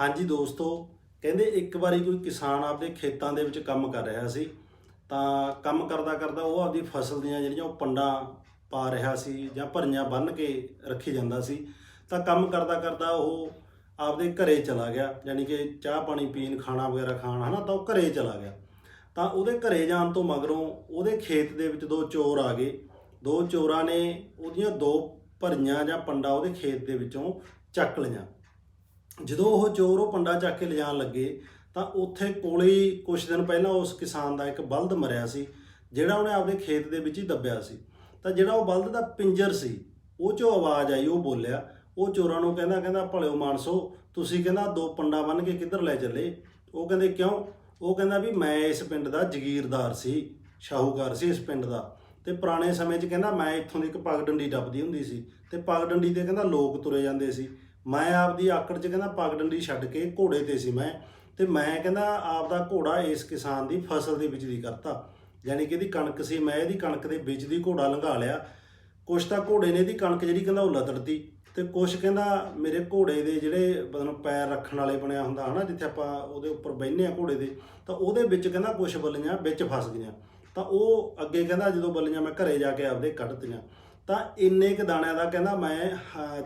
ਹਾਂਜੀ ਦੋਸਤੋ, ਕਹਿੰਦੇ ਇੱਕ ਵਾਰੀ ਕੋਈ ਕਿਸਾਨ ਆਪਦੇ ਖੇਤਾਂ ਦੇ ਵਿੱਚ ਕੰਮ ਕਰ ਰਿਹਾ ਸੀ, ਤਾਂ ਕੰਮ ਕਰਦਾ ਕਰਦਾ ਉਹ ਆਪਦੀ ਫਸਲ ਦੀਆਂ ਜਿਹੜੀਆਂ ਉਹ ਪੰਡਾਂ ਪਾ ਰਿਹਾ ਸੀ ਜਾਂ ਭਰੀਆਂ ਬੰਨ੍ਹ ਕੇ ਰੱਖੀ ਜਾਂਦਾ ਸੀ, ਤਾਂ ਕੰਮ ਕਰਦਾ ਕਰਦਾ ਉਹ ਆਪਦੇ ਘਰੇ ਚਲਾ ਗਿਆ, ਯਾਨੀ ਕਿ ਚਾਹ ਪਾਣੀ ਪੀਣ, ਖਾਣਾ ਵਗੈਰਾ ਖਾਣ, ਹਨਾ, ਤਾਂ ਉਹ ਘਰੇ ਚਲਾ ਗਿਆ। ਤਾਂ ਉਹਦੇ ਘਰੇ ਜਾਣ ਤੋਂ ਮਗਰੋਂ ਉਹਦੇ ਖੇਤ ਦੇ ਵਿੱਚ ਦੋ ਚੋਰ ਆ ਗਏ। ਦੋ ਚੋਰਾਂ ਨੇ ਉਹਦੀਆਂ ਦੋ ਭਰੀਆਂ ਜਾਂ ਪੰਡਾ ਉਹਦੇ ਖੇਤ ਦੇ ਵਿੱਚੋਂ ਚੱਕ ਲਈਆਂ। ਜਦੋਂ ਉਹ ਚੋਰ ਉਹ ਪੰਡਾ ਚੱਕ ਕੇ ਲਿਜਾਣ ਲੱਗੇ, ਤਾਂ ਉੱਥੇ ਕੋਲੇ ਹੀ ਕੁਝ ਦਿਨ ਪਹਿਲਾਂ ਉਸ ਕਿਸਾਨ ਦਾ ਇੱਕ ਬਲਦ ਮਰਿਆ ਸੀ, ਜਿਹੜਾ ਉਹਨੇ ਆਪਦੇ ਖੇਤ ਦੇ ਵਿੱਚ ਹੀ ਦੱਬਿਆ ਸੀ। ਤਾਂ ਜਿਹੜਾ ਉਹ ਬਲਦ ਦਾ ਪਿੰਜਰ ਸੀ, ਉਹ ਚੋਂ ਆਵਾਜ਼ ਆਈ, ਉਹ ਬੋਲਿਆ, ਉਹ ਚੋਰਾਂ ਨੂੰ ਕਹਿੰਦਾ ਕਹਿੰਦਾ, ਭਲਿਓ ਮਾਨਸੋ, ਤੁਸੀਂ ਕਹਿੰਦਾ ਦੋ ਪੰਡਾ ਬੰਨ ਕੇ ਕਿੱਧਰ ਲੈ ਚੱਲੇ? ਉਹ ਕਹਿੰਦੇ, ਕਿਉਂ? ਉਹ ਕਹਿੰਦਾ ਵੀ ਮੈਂ ਇਸ ਪਿੰਡ ਦਾ ਜ਼ਗੀਰਦਾਰ ਸੀ, ਸ਼ਾਹੂਕਾਰ ਸੀ ਇਸ ਪਿੰਡ ਦਾ। ਤੇ ਪੁਰਾਣੇ ਸਮੇਂ 'ਚ ਕਹਿੰਦਾ, ਮੈਂ ਇੱਥੋਂ ਦੀ ਇੱਕ ਪੱਗ ਡੰਡੀ ਟੱਪਦੀ ਹੁੰਦੀ ਸੀ। ਤੇ ਪੱਗ ਡੰਡੀ ਤੇ ਕਹਿੰਦਾ ਲੋਕ ਤੁਰੇ ਜਾਂਦੇ ਸੀ। ਮੈਂ ਆਪਦੀ ਆਕੜ 'ਚ ਕਹਿੰਦਾ ਪੱਗ ਡੰਡੀ ਛੱਡ ਕੇ ਘੋੜੇ ਤੇ ਸੀ ਮੈਂ, ਤੇ ਮੈਂ ਕਹਿੰਦਾ ਆਪਦਾ ਘੋੜਾ ਇਸ ਕਿਸਾਨ ਦੀ ਫਸਲ ਦੇ ਵਿੱਚ ਦੀ ਕਰਤਾ। ਯਾਨੀ ਕਿ ਇਹਦੀ ਕਣਕ ਸੀ, ਮੈਂ ਇਹਦੀ ਕਣਕ ਦੇ ਵਿੱਚ ਦੀ ਘੋੜਾ ਲੰਘਾ ਲਿਆ। ਕੁਛ ਤਾਂ ਘੋੜੇ ਨੇ ਇਹਦੀ ਕਣਕ ਜਿਹੜੀ ਕਹਿੰਦਾ ਉਹ ਲਤੜਤੀ ਤੇ ਕੁਛ ਕਹਿੰਦਾ ਮੇਰੇ ਘੋੜੇ ਦੇ ਜਿਹੜੇ ਮਤਲਬ ਪੈਰ ਰੱਖਣ ਵਾਲੇ ਬਣਿਆ ਹੁੰਦਾ ਹਨਾ, ਜਿੱਥੇ ਆਪਾਂ ਉਹਦੇ ਉੱਪਰ ਬਹਿੰਦੇ ਆ ਘੋੜੇ ਦੇ, ਤਾਂ ਉਹਦੇ ਵਿੱਚ ਕਹਿੰਦਾ ਕੁਛ ਬੱਲੀਆਂ ਵਿੱਚ ਫਸ ਗਈਆਂ। ਤਾਂ ਉਹ ਅੱਗੇ ਕਹਿੰਦਾ ਜਦੋਂ ਬੱਲੀਆਂ ਮੈਂ ਘਰੇ ਜਾ ਕੇ ਆਪਦੇ ਕੱਢਤੀਆਂ। ਤਾਂ ਇੰਨੇ ਕ ਦਾਣਿਆਂ ਦਾ ਕਹਿੰਦਾ ਮੈਂ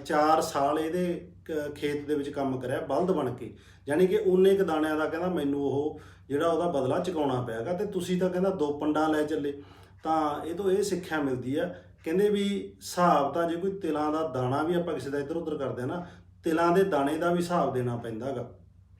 4 ਸਾਲ ਇਹਦੇ ਕ- ਖੇਤ ਦੇ ਵਿੱਚ ਕੰਮ ਕਰਿਆ, ਬਲਦ ਬਣ ਕੇ। ਯਾਨੀ ਕਿ ਉਨੇ ਕ ਦਾਣਿਆਂ ਦਾ ਕਹਿੰਦਾ ਮੈਨੂੰ ਉਹ ਜਿਹੜਾ ਉਹਦਾ ਬਦਲਾ ਚੁਕਾਉਣਾ ਪਿਆਗਾ ਤੇ ਤੁਸੀਂ ਤਾਂ ਕਹਿੰਦਾ ਦੋ ਪੰਡਾਂ ਲੈ ਚੱਲੇ। ਤਾਂ ਇਹ ਤੋਂ ਇਹ ਸਿੱਖਿਆ ਮਿਲਦੀ ਆ। ਕਹਿੰਦੇ ਵੀ ਹਿਸਾਬ ਤਾਂ ਜੇ ਕੋਈ ਤਿਲਾਂ ਦਾ ਦਾਣਾ ਵੀ ਆਪਾਂ ਕਿਸੇ ਦਾ ਇੱਧਰ ਉੱਧਰ ਕਰਦੇ ਆ ਨਾ, ਤਿਲਾਂ ਦੇ ਦਾਣੇ ਦਾ ਵੀ ਹਿਸਾਬ ਦੇਣਾ ਪੈਂਦਾਗਾ।